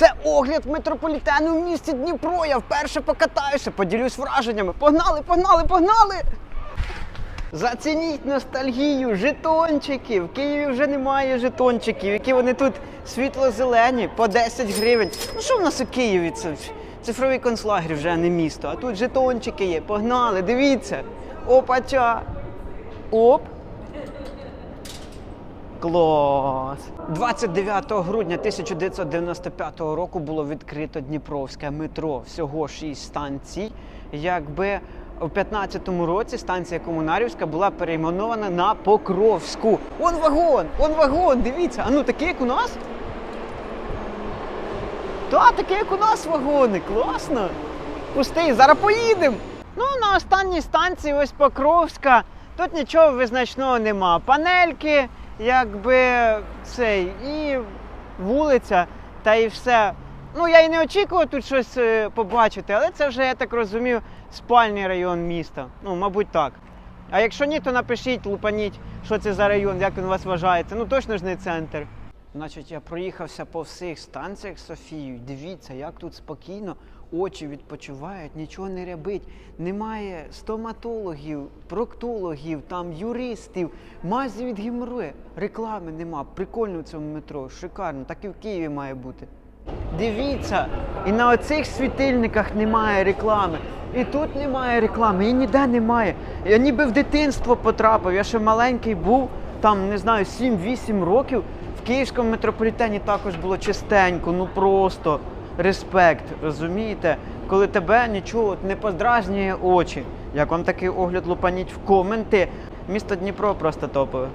Це огляд метрополітену в місті Дніпро. Я вперше покатаюся, поділюсь враженнями. Погнали, погнали, погнали! Зацініть ностальгію, жетончики. В Києві вже немає жетончиків, які вони тут світло-зелені по 10 гривень. Ну що в нас у Києві? Це цифровий концлагер вже не місто. А тут жетончики є. Погнали, дивіться. Опача. Оп. Клас! 29 грудня 1995 року було відкрито Дніпровське метро. Всього 6 станцій. Якби у 15-му році станція Комунарівська була перейменована на Покровську. Он вагон! Он вагон! Дивіться! А ну такий, як у нас? Та, такий, як у нас вагони, класно! Пустий, зараз поїдемо! Ну, на останній станції ось Покровська. Тут нічого визначного нема. Панельки, якби цей, і вулиця, та і все. Ну, я і не очікував тут щось е, побачити, але це вже, я так розумію, спальний район міста. Ну, мабуть, так. А якщо ні, то напишіть, лупаніть, що це за район, як він у вас вважається. Ну точно ж не центр. Значить, я проїхався по всіх станціях з Софією. Дивіться, як тут спокійно очі відпочивають, нічого не рябить. Немає стоматологів, проктологів, там юристів, мазі від геморрою. Реклами нема. Прикольно в цьому метро, шикарно. Так і в Києві має бути. Дивіться, і на оцих світильниках немає реклами. І тут немає реклами, і ніде немає. Я ніби в дитинство потрапив. Я ще маленький був, там не знаю, 7-8 років. Київському метрополітені також було чистенько, ну просто респект, розумієте? Коли тебе нічого не поздражнює очі. Як вам такий огляд лупаніть в коменти. Місто Дніпро просто топове.